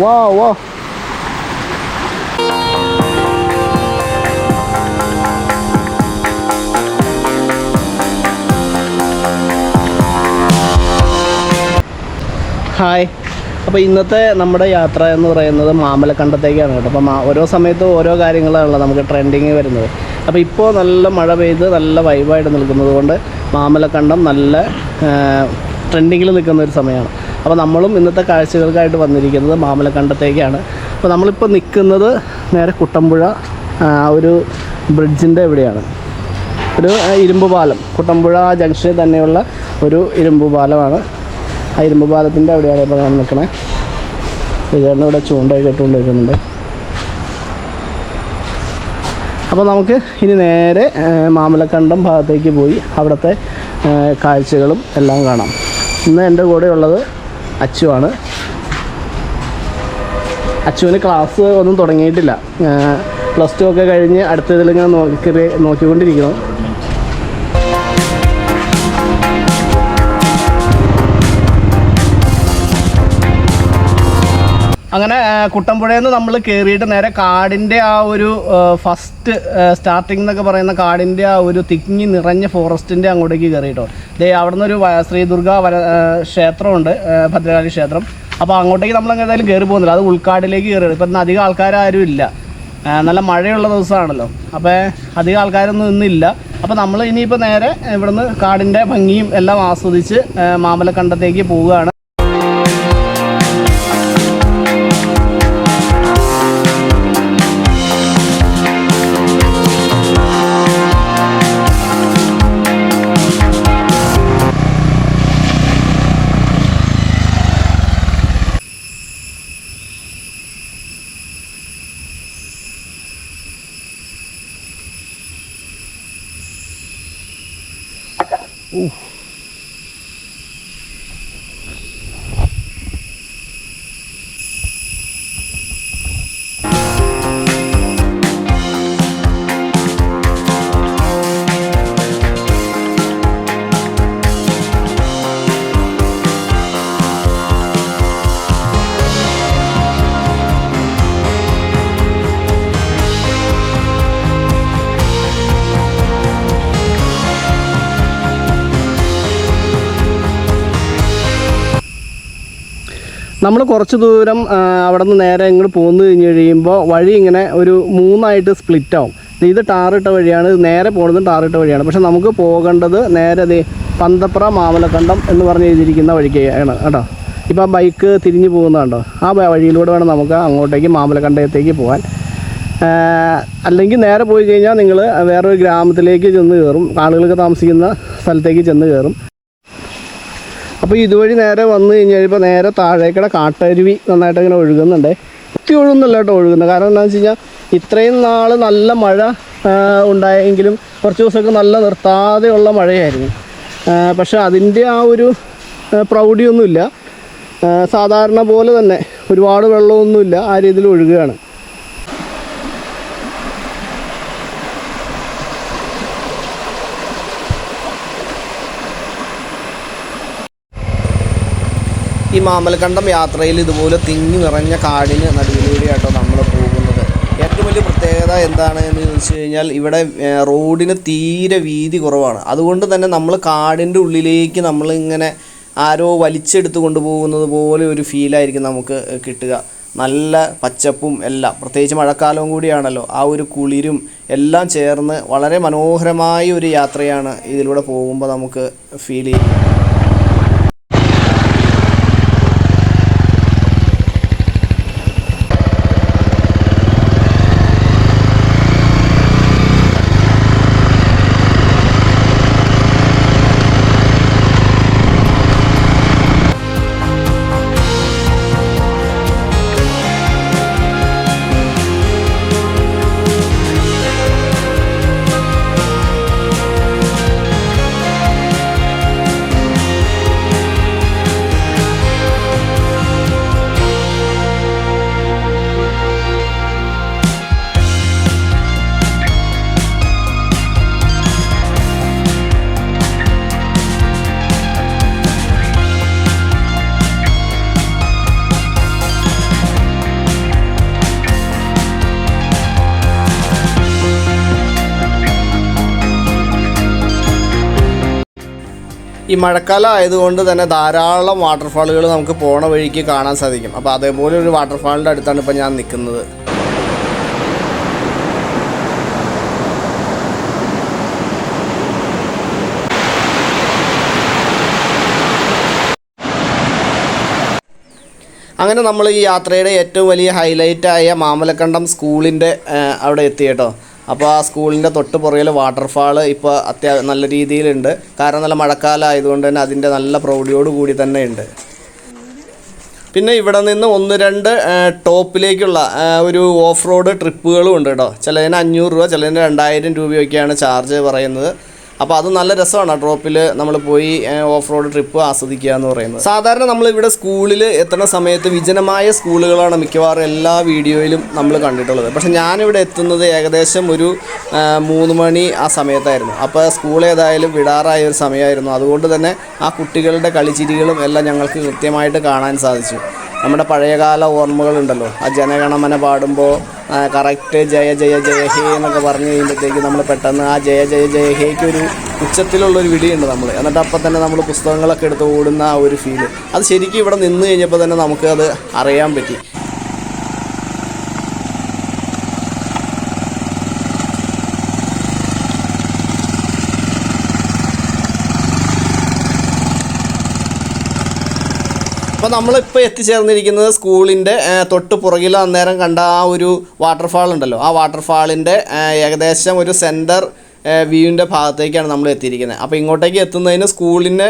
വാ വാ ഹായ് അപ്പോൾ ഇന്നത്തെ നമ്മുടെ യാത്ര എന്ന് പറയുന്നത് മാമലക്കണ്ടത്തേക്കാണ് കേട്ടോ. അപ്പം ഓരോ സമയത്തും ഓരോ കാര്യങ്ങളാണല്ലോ നമുക്ക് ട്രെൻഡിങ് വരുന്നത്. അപ്പോൾ ഇപ്പോൾ നല്ല മഴ പെയ്ത് നല്ല വൈബായിട്ട് നിൽക്കുന്നത് കൊണ്ട് മാമലക്കണ്ടം നല്ല ട്രെൻഡിങ്ങിൽ നിൽക്കുന്ന ഒരു സമയമാണ്. അപ്പോൾ നമ്മളും ഇന്നത്തെ കാഴ്ചകൾക്കായിട്ട് വന്നിരിക്കുന്നത് മാമലക്കണ്ടത്തേക്കാണ്. അപ്പോൾ നമ്മളിപ്പോൾ നിൽക്കുന്നത് നേരെ കുട്ടമ്പുഴ ഒരു ബ്രിഡ്ജിന്റെ എവിടെയാണ് ഒരു ഇരുമ്പ് പാലം. കുട്ടമ്പുഴ ജംഗ്ഷനിൽ തന്നെയുള്ള ഒരു ഇരുമ്പ് പാലമാണ്. ആ ഇരുമ്പ് പാലത്തിന്റെ അവിടെയാണ് ഇപ്പോൾ ഞാൻ നിൽക്കണേ വിജയണ്ണ ഇവിടെ ചൂണ്ടയൊക്കെ ഇട്ടുകൊണ്ടിരിക്കുന്നുണ്ട് അപ്പോൾ നമുക്ക് ഇനി നേരെ മാമലക്കണ്ടം ഭാഗത്തേക്ക് പോയി അവിടുത്തെ കാഴ്ചകളും എല്ലാം കാണാം. ഇന്ന് എന്റെ കൂടെ ഉള്ളത് അച്ചുവാണ്. അച്ചുവിന് ക്ലാസ് ഒന്നും തുടങ്ങിയിട്ടില്ല. പ്ലസ് ടു ഒക്കെ കഴിഞ്ഞ് അടുത്തതിലിങ്ങനെ നോക്കി നോക്കിക്കൊണ്ടിരിക്കണം അങ്ങനെ കുട്ടമ്പുഴയിൽ നിന്ന് നമ്മൾ കയറിയിട്ട് നേരെ കാടിന്റെ ആ ഒരു ഫസ്റ്റ് സ്റ്റാർട്ടിംഗ് എന്നൊക്കെ പറയുന്ന കാടിന്റെ ആ ഒരു തിങ്ങി നിറഞ്ഞ ഫോറസ്റ്റിന്റെ അങ്ങോട്ടേക്ക് കയറിയിട്ടോ ദേ അവിടെ നിന്നൊരു വ- ശ്രീ ദുർഗ വര ക്ഷേത്രമുണ്ട് ഭദ്രകാളി ക്ഷേത്രം. അപ്പോൾ അങ്ങോട്ടേക്ക് നമ്മൾ എന്തായാലും കയറി പോകുന്നില്ല. അത് ഉൾക്കാടിലേക്ക് കയറി ഇപ്പം അധികം ആൾക്കാരും ഇല്ല. നല്ല മഴയുള്ള ദിവസമാണല്ലോ. അപ്പോൾ അധികം ആൾക്കാരൊന്നും ഇന്നില്ല. അപ്പോൾ നമ്മൾ ഇനിയിപ്പോൾ നേരെ ഇവിടുന്ന് കാടിന്റെ ഭംഗിയും എല്ലാം ആസ്വദിച്ച് മാമലക്കണ്ടത്തേക്ക് പോവുകയാണ്. നമ്മൾ കുറച്ച് ദൂരം അവിടെ നിന്ന് നേരെ ഇങ്ങോട്ട് പോന്നു കഴിഞ്ഞ് കഴിയുമ്പോൾ വഴി ഇങ്ങനെ ഒരു മൂന്നായിട്ട് സ്പ്ലിറ്റ് ആവും. ഇത് ടാറിട്ട വഴിയാണ് നേരെ പോകുന്നത് ടാറിട്ട വഴിയാണ്. പക്ഷെ നമുക്ക് പോകേണ്ടത് നേരെ പന്തപ്ര മാമലക്കണ്ടം എന്ന് പറഞ്ഞ് എഴുതിയിരിക്കുന്ന വഴിക്കാണ് കേട്ടോ. ഇപ്പോൾ ബൈക്ക് തിരിഞ്ഞു പോകുന്നതുണ്ടോ ആ വഴിയിലൂടെ വേണം നമുക്ക് അങ്ങോട്ടേക്ക് മാമലക്കണ്ടയത്തേക്ക് പോകാൻ. അല്ലെങ്കിൽ നേരെ പോയി കഴിഞ്ഞാൽ നിങ്ങൾ വേറൊരു ഗ്രാമത്തിലേക്ക് ചെന്ന് കയറും. ആളുകളൊക്കെ താമസിക്കുന്ന സ്ഥലത്തേക്ക് ചെന്ന് കയറും. അപ്പോൾ ഇതുവഴി നേരെ വന്നു കഴിഞ്ഞാൽ ഇപ്പോൾ നേരെ താഴേക്കട കാട്ടരുവി നന്നായിട്ട് ഇങ്ങനെ ഒഴുകുന്നുണ്ട്. ഒത്തി ഒഴുകുന്നല്ല കേട്ടോ ഒഴുകുന്നത്. കാരണം എന്താണെന്ന് വെച്ച് കഴിഞ്ഞാൽ ഇത്രയും നാൾ നല്ല മഴ ഉണ്ടായെങ്കിലും കുറച്ച് ദിവസമൊക്കെ നല്ല നിർത്താതെയുള്ള മഴയായിരുന്നു. പക്ഷേ അതിന്റെ ആ ഒരു പ്രൗഢിയൊന്നുമില്ല. സാധാരണ പോലെ തന്നെ ഒരുപാട് വെള്ളമൊന്നുമില്ല ആ രീതിയിൽ ഒഴുകുകയാണ്. ഈ മാമലക്കണ്ടം യാത്രയിൽ ഇതുപോലെ തിങ്ങി നിറഞ്ഞ കാടിന് നടുവിലൂടെയാട്ടോ നമ്മൾ പോകുന്നത്. ഏറ്റവും വലിയ പ്രത്യേകത എന്താണ് എന്ന് ചോദിച്ചു കഴിഞ്ഞാൽ ഇവിടെ റോഡിന് തീരെ വീതി കുറവാണ്. അതുകൊണ്ട് തന്നെ നമ്മൾ കാടിന്റെ ഉള്ളിലേക്ക് നമ്മളിങ്ങനെ ആരോ വലിച്ചെടുത്ത് കൊണ്ടുപോകുന്നത് പോലെ ഒരു ഫീലായിരിക്കും നമുക്ക് കിട്ടുക. നല്ല പച്ചപ്പും എല്ലാം പ്രത്യേകിച്ച് മഴക്കാലവും കൂടിയാണല്ലോ. ആ ഒരു കുളിരും എല്ലാം ചേർന്ന് വളരെ മനോഹരമായ ഒരു യാത്രയാണ് ഇതിലൂടെ പോകുമ്പോൾ നമുക്ക് ഫീൽ ചെയ്യും ഈ മഴക്കാലം ആയതുകൊണ്ട് തന്നെ ധാരാളം വാട്ടർഫാളുകൾ നമുക്ക് പോണ വഴിക്ക് കാണാൻ സാധിക്കും. അപ്പോൾ അതേപോലെ ഒരു വാട്ടർഫാളിന്റെ അടുത്താണ് ഇപ്പോൾ ഞാൻ നിൽക്കുന്നത് അങ്ങനെ നമ്മൾ ഈ യാത്രയുടെ ഏറ്റവും വലിയ ഹൈലൈറ്റായ മാമലക്കണ്ടം സ്കൂളിന്റെ അവിടെ എത്തി കേട്ടോ. അപ്പോൾ ആ സ്കൂളിന്റെ തൊട്ട് പുറകിൽ വാട്ടർഫാൾ ഇപ്പോൾ അത്യാ നല്ല രീതിയിലുണ്ട്. കാരണം നല്ല മഴക്കാലം ആയതുകൊണ്ട് തന്നെ അതിന്റെ നല്ല പ്രൗഢിയോട് കൂടി തന്നെ ഉണ്ട്. പിന്നെ ഇവിടെ നിന്ന് ഒന്ന് രണ്ട് ടോപ്പിലേക്കുള്ള ഒരു ഓഫ് റോഡ് ട്രിപ്പുകളും ഉണ്ട് കേട്ടോ. ചിലതിന് അഞ്ഞൂറ് രൂപ ചിലതിന് രണ്ടായിരം രൂപയൊക്കെയാണ് ചാർജ് പറയുന്നത്. അപ്പോൾ അത് നല്ല രസമാണ് ഡ്രോപ്പിൽ നമ്മൾ പോയി ഓഫ് റോഡ് ട്രിപ്പ് ആസ്വദിക്കുക എന്ന് പറയുന്നത്. സാധാരണ നമ്മൾ ഇവിടെ സ്കൂളിൽ എത്തുന്ന സമയത്ത് വിജനമായ സ്കൂളുകളാണ് മിക്കവാറും എല്ലാ വീഡിയോയിലും നമ്മൾ കണ്ടിട്ടുള്ളത്. പക്ഷേ ഞാനിവിടെ എത്തുന്നത് ഏകദേശം ഒരു ആ, മൂന്ന് മണി ആ സമയത്തായിരുന്നു. അപ്പോൾ സ്കൂൾ ഏതായാലും വിടാറായ ഒരു സമയമായിരുന്നു. അതുകൊണ്ട് തന്നെ ആ കുട്ടികളുടെ കളിച്ചിരികളും എല്ലാം ഞങ്ങൾക്ക് കൃത്യമായിട്ട് കാണാൻ സാധിച്ചു. നമ്മുടെ പഴയകാല ഓർമ്മകളുണ്ടല്ലോ. ആ ജനഗണമന പാടുമ്പോൾ കറക്റ്റ് ജയ ജയ ജയ ഹേ എന്നൊക്കെ പറഞ്ഞു കഴിയുമ്പോഴത്തേക്ക് നമ്മൾ പെട്ടെന്ന് ആ ജയ ജയ ജയ ഹേക്ക് ഒരു ഉച്ചത്തിലുള്ളൊരു വിടിയുണ്ട് നമ്മൾ എന്നിട്ട് അപ്പം തന്നെ നമ്മൾ പുസ്തകങ്ങളൊക്കെ എടുത്ത് ഓടുന്ന ആ ഒരു ഫീൽ അത് ശരിക്കും ഇവിടെ നിന്ന് കഴിഞ്ഞപ്പോൾ തന്നെ നമുക്ക് അത് അറിയാൻ പറ്റി. അപ്പോൾ നമ്മളിപ്പോൾ എത്തിച്ചേർന്നിരിക്കുന്നത് സ്കൂളിന്റെ തൊട്ട് പുറകിൽ അന്നേരം കണ്ട ആ ഒരു വാട്ടർഫാൾ ഉണ്ടല്ലോ. ആ വാട്ടർഫാളിന്റെ ഏകദേശം ഒരു സെന്റർ വ്യൂവിന്റെ ഭാഗത്തേക്കാണ് നമ്മൾ എത്തിയിരിക്കുന്നത്. അപ്പോൾ ഇങ്ങോട്ടേക്ക് എത്തുന്നതിന് സ്കൂളിന്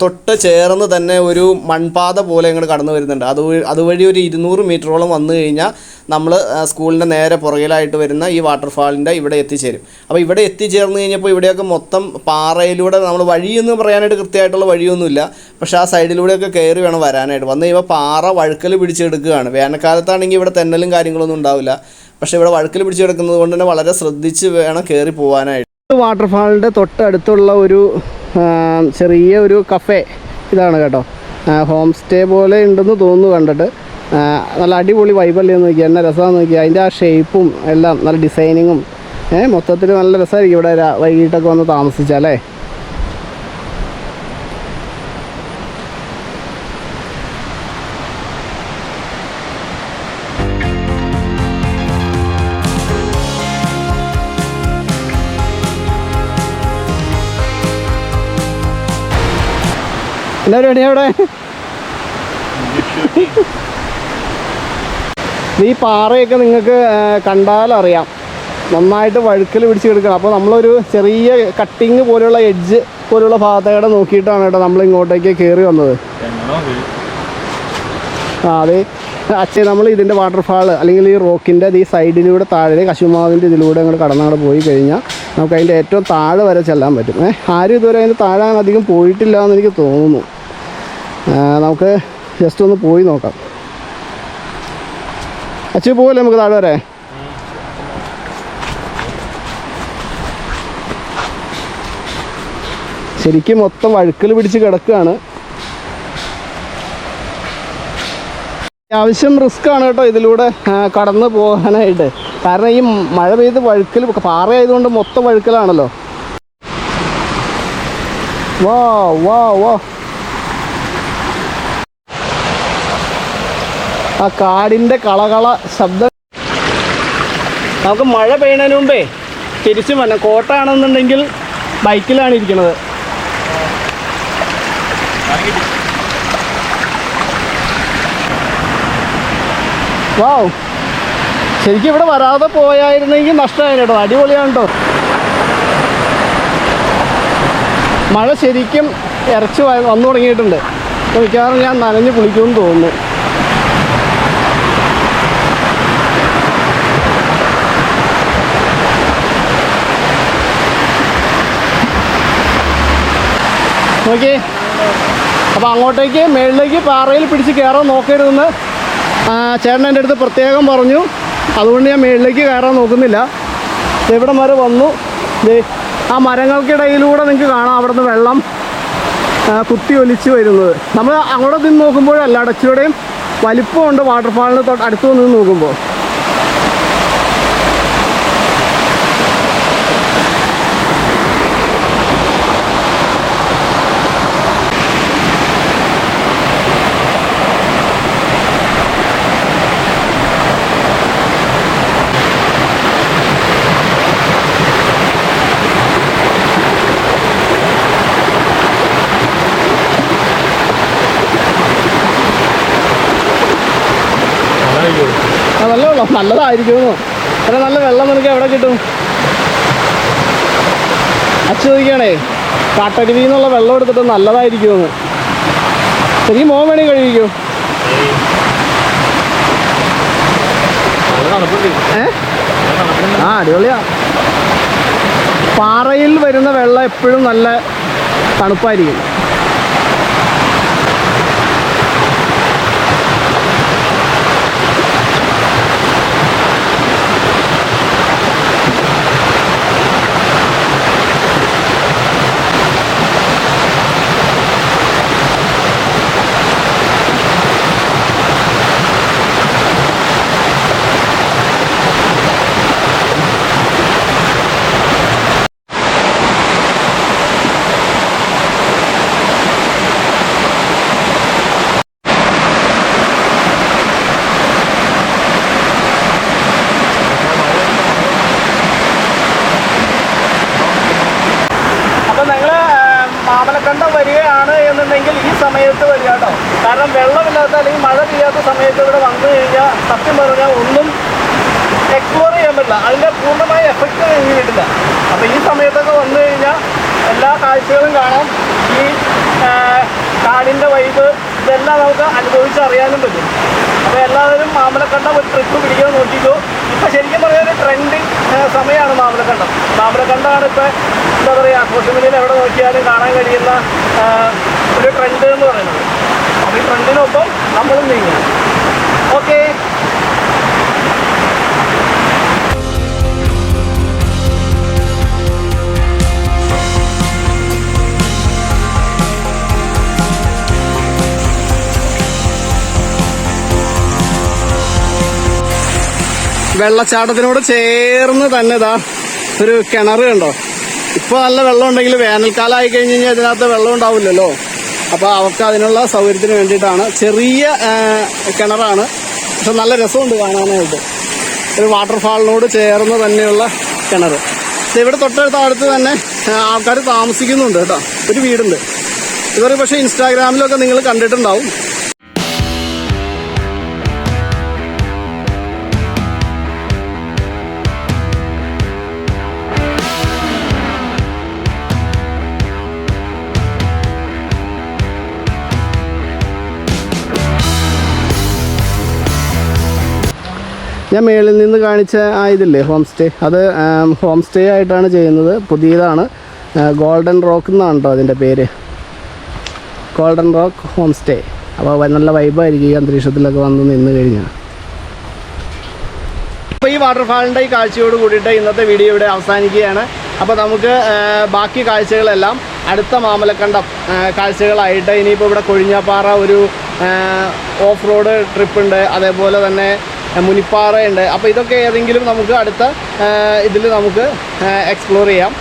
തൊട്ട് ചേർന്ന് തന്നെ ഒരു മൺപാത പോലെ ഇങ്ങോട്ട് കടന്നു വരുന്നുണ്ട്. അത് അതുവഴി ഒരു ഇരുന്നൂറ് മീറ്ററോളം വന്നു കഴിഞ്ഞാൽ നമ്മൾ സ്കൂളിന്റെ നേരെ പുറകിലായിട്ട് വരുന്ന ഈ വാട്ടർഫാളിന്റെ ഇവിടെ എത്തിച്ചേരും. അപ്പോൾ ഇവിടെ എത്തിച്ചേർന്ന് കഴിഞ്ഞപ്പോൾ ഇവിടെയൊക്കെ മൊത്തം പാറയിലൂടെ നമ്മൾ വഴിയെന്ന് പറയാനായിട്ട് കൃത്യമായിട്ടുള്ള വഴിയൊന്നുമില്ല. പക്ഷേ ആ സൈഡിലൂടെയൊക്കെ കയറി വേണം വരാനായിട്ട്. വന്നു കഴിയുമ്പോൾ പാറ വഴുക്കൽ പിടിച്ചെടുക്കുകയാണ്. വേനൽക്കാലത്താണെങ്കിൽ ഇവിടെ തെന്നലും കാര്യങ്ങളൊന്നും ഉണ്ടാവില്ല. പക്ഷേ ഇവിടെ വഴുക്കിൽ പിടിച്ചു കിടക്കുന്നത് കൊണ്ട് തന്നെ വളരെ ശ്രദ്ധിച്ച് വേണം കയറി പോകാനായിട്ട് വാട്ടർഫാളിന്റെ തൊട്ടടുത്തുള്ള ഒരു ചെറിയ ഒരു കഫേ ഇതാണ് കേട്ടോ. ഹോം സ്റ്റേ പോലെ ഉണ്ടെന്ന് തോന്നുന്നു കണ്ടിട്ട്. നല്ല അടിപൊളി വൈബല്ലേ എന്ന് നോക്കി എന്നെ രസമാണെന്ന് നോക്കി അതിന്റെ ആ ഷേപ്പും എല്ലാം നല്ല ഡിസൈനിങ്ങും മൊത്തത്തിൽ നല്ല രസമായിരിക്കും ഇവിടെ വൈകിട്ടൊക്കെ വന്ന് താമസിച്ചാലേ. എന്താ പരിപാടി അവിടെ? ഈ പാറയൊക്കെ നിങ്ങൾക്ക് കണ്ടാലറിയാം. നന്നായിട്ട് വഴുക്കൽ പിടിച്ച് കിടക്കണം അപ്പോൾ നമ്മളൊരു ചെറിയ കട്ടിങ് പോലെയുള്ള എഡ്ജ് പോലെയുള്ള ഭാഗത്തേടെ നോക്കിയിട്ടാണ് കേട്ടോ നമ്മൾ ഇങ്ങോട്ടേക്ക് കയറി വന്നത് ആ അതെ അച്ഛൻ നമ്മൾ ഇതിന്റെ വാട്ടർഫാൾ അല്ലെങ്കിൽ ഈ റോക്കിന്റെ ഈ സൈഡിലൂടെ താഴെ കശുമാവിന്റെ ഇതിലൂടെ അങ്ങോട്ട് കടന്നങ്ങോട്ട് പോയി കഴിഞ്ഞാൽ നമുക്ക് അതിന്റെ ഏറ്റവും താഴെ വരെ ചെല്ലാൻ പറ്റും. ഏഹ് ആരും ഇതുവരെ അതിന്റെ താഴെ അധികം പോയിട്ടില്ല എന്ന് എനിക്ക് തോന്നുന്നു. നമുക്ക് ജസ്റ്റ് ഒന്ന് പോയി നോക്കാം. അച്ഛൻ പോവല്ലേ നമുക്ക് താഴെ വരെ? ശരിക്കും മൊത്തം വഴുക്കൽ പിടിച്ച് കിടക്കുകയാണ് അത്യാവശ്യം റിസ്ക് ആണ് കേട്ടോ ഇതിലൂടെ കടന്ന് പോകാനായിട്ട്. കാരണം ഈ മഴ പെയ്ത് വഴുക്കൽ പാറയായതുകൊണ്ട് മൊത്തം വഴുക്കലാണല്ലോ. വാ വാ വാ. ആ കാടിന്റെ കളകള ശബ്ദം. നമുക്ക് മഴ പെയ്യണതിന് മുമ്പേ തിരിച്ചു വരണം കോട്ടാണെന്നുണ്ടെങ്കിൽ ബൈക്കിലാണ് ഇരിക്കുന്നത്. വാവ് ശരിക്കും ഇവിടെ വരാതെ പോയായിരുന്നെങ്കിൽ നഷ്ടമായി കേട്ടോ. അടിപൊളിയാണ് കേട്ടോ. മഴ ശരിക്കും ഇറച്ചി വന്നു തുടങ്ങിയിട്ടുണ്ട്. മിക്കവാറും ഞാൻ നനഞ്ഞ് കുളിക്കുമെന്ന് തോന്നുന്നു. നോക്കി. അപ്പോൾ അങ്ങോട്ടേക്ക് മേളിലേക്ക് പാറയിൽ പിടിച്ച് കയറാൻ നോക്കരുതെന്ന് ചേട്ടൻ എന്റെ അടുത്ത് പ്രത്യേകം പറഞ്ഞു. അതുകൊണ്ട് ഞാൻ മേളിലേക്ക് കയറാൻ നോക്കുന്നില്ല. ഇവിടെ വരെ വന്നു. ആ മരങ്ങൾക്കിടയിലൂടെ നിങ്ങൾക്ക് കാണാം അവിടുന്ന് വെള്ളം കുത്തി ഒലിച്ച് വരുന്നത്. നമ്മൾ അങ്ങോട്ട് നിന്ന് നോക്കുമ്പോഴല്ല അടച്ചിലൂടെയും വലിപ്പമുണ്ട് വാട്ടർഫാളിന് അടുത്ത് നിന്ന് നോക്കുമ്പോൾ. വെള്ളം നല്ലതായിരിക്കുമെന്നോ. അല്ല നല്ല വെള്ളം നിനക്ക് എവിടെ കിട്ടും? അച്ഛൻ ചോദിക്കണേ കാട്ടരുവിയിൽ വെള്ളം എടുത്തിട്ട് നല്ലതായിരിക്കുമെന്ന്. ശരി മോൻ വേണേ നല്ല നല്ല തണുപ്പുണ്ട് ആ അടിപൊളിയാ. പാറയിൽ വരുന്ന വെള്ളം എപ്പോഴും നല്ല തണുപ്പായിരിക്കും അപ്പൊ നിങ്ങൾ മാമലക്കണ്ടം വരികയാണ് എന്നുണ്ടെങ്കിൽ ഈ സമയത്ത് വരിക കേട്ടോ കാരണം വെള്ളമില്ലാത്ത അല്ലെങ്കിൽ മഴ പെയ്യാത്ത സമയത്ത് ഇവിടെ വന്നു കഴിഞ്ഞാൽ സത്യം പറഞ്ഞാൽ ഒന്നും എക്സ്പ്ലോർ ചെയ്യാൻ പറ്റില്ല അതിന്റെ പൂർണമായ എഫക്റ്റ് നിങ്ങൾക്ക് കിട്ടില്ല അപ്പൊ ഈ സമയത്തൊക്കെ വന്നു കഴിഞ്ഞാൽ എല്ലാ കാഴ്ചകളും കാണാം. ഈ കാടിന്റെ വൈബ് ഇതെല്ലാം നമുക്ക് അനുഭവിച്ചറിയാനും പറ്റും. അപ്പോൾ എല്ലാവരും മാമലക്കണ്ടം ഒരു ട്രിപ്പ് പിടിക്കാൻ നോക്കിക്കോ. ഇപ്പം ശരിക്കും പറയാൻ ഒരു ട്രെൻഡിങ് സമയമാണ് മാമലക്കണ്ടം. മാമലക്കണ്ടമാണ് ഇപ്പോൾ എന്താ പറയുക സോഷ്യൽ എവിടെ നോക്കിയാലും കാണാൻ കഴിയുന്ന ഒരു ട്രെൻഡ് എന്ന് പറയുന്നത്. അപ്പോൾ ഈ ട്രെൻഡിനൊപ്പം നമ്മളും നീങ്ങും. ഓക്കെ വെള്ളച്ചാട്ടത്തിനോട് ചേർന്ന് തന്നെ ഇതാ ഒരു കിണർ കണ്ടോ? ഇപ്പൊ നല്ല വെള്ളം ഉണ്ടെങ്കിൽ വേനൽക്കാലം ആയി കഴിഞ്ഞ് കഴിഞ്ഞാൽ ഇതിനകത്ത് വെള്ളം ഉണ്ടാവില്ലല്ലോ. അപ്പൊ അവർക്ക് അതിനുള്ള സൗകര്യത്തിന് വേണ്ടിയിട്ടാണ്. ചെറിയ കിണറാണ്. പക്ഷെ നല്ല രസമുണ്ട് കാണാനായിട്ട്. ഒരു വാട്ടർഫാളിനോട് ചേർന്ന് തന്നെയുള്ള കിണർ ഇവിടെ തൊട്ടടുത്ത അടുത്ത് തന്നെ ആൾക്കാർ താമസിക്കുന്നുണ്ട് കേട്ടോ. ഒരു വീടുണ്ട്. ഇവർ പക്ഷേ ഇൻസ്റ്റാഗ്രാമിലൊക്കെ നിങ്ങൾ കണ്ടിട്ടുണ്ടാവും. ഞാൻ മേളിൽ നിന്ന് കാണിച്ച ആ ഇതില്ലേ ഹോം സ്റ്റേ അത് ഹോം സ്റ്റേ ആയിട്ടാണ് ചെയ്യുന്നത്. പുതിയതാണ്. ഗോൾഡൻ റോക്ക് എന്നാണ് കേട്ടോ അതിന്റെ പേര്. ഗോൾഡൻ റോക്ക് ഹോം സ്റ്റേ അപ്പോൾ നല്ല വൈബായിരിക്കും ഈ അന്തരീക്ഷത്തിലൊക്കെ വന്ന് നിന്ന് കഴിഞ്ഞാൽ. അപ്പോൾ ഈ വാട്ടർഫാളിന്റെ ഈ കാഴ്ചയോട് കൂടിയിട്ട് ഇന്നത്തെ വീഡിയോ ഇവിടെ അവസാനിക്കുകയാണ്. അപ്പോൾ നമുക്ക് ബാക്കി കാഴ്ചകളെല്ലാം അടുത്ത മാമലക്കണ്ടം കാഴ്ചകളായിട്ട് ഇനിയിപ്പോൾ ഇവിടെ കൊഴിഞ്ഞാപ്പാറ ഒരു ഓഫ് റോഡ് ട്രിപ്പ് ഉണ്ട്. അതേപോലെ തന്നെ മുനിപ്പാറയുണ്ട്. അപ്പോൾ ഇതൊക്കെ ഏതെങ്കിലും നമുക്ക് അടുത്ത ഇതിൽ നമുക്ക് എക്സ്പ്ലോർ ചെയ്യാം.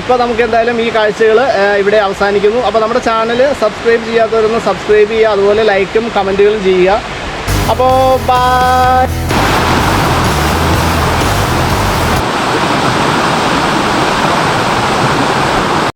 ഇപ്പോൾ നമുക്ക് എന്തായാലും ഈ കാഴ്ചകൾ ഇവിടെ അവസാനിക്കുന്നു. അപ്പോൾ നമ്മുടെ ചാനൽ സബ്സ്ക്രൈബ് ചെയ്യാത്തവരൊന്ന് സബ്സ്ക്രൈബ് ചെയ്യുക. അതുപോലെ ലൈക്കും കമന്റുകളും ചെയ്യുക. അപ്പോൾ ബൈ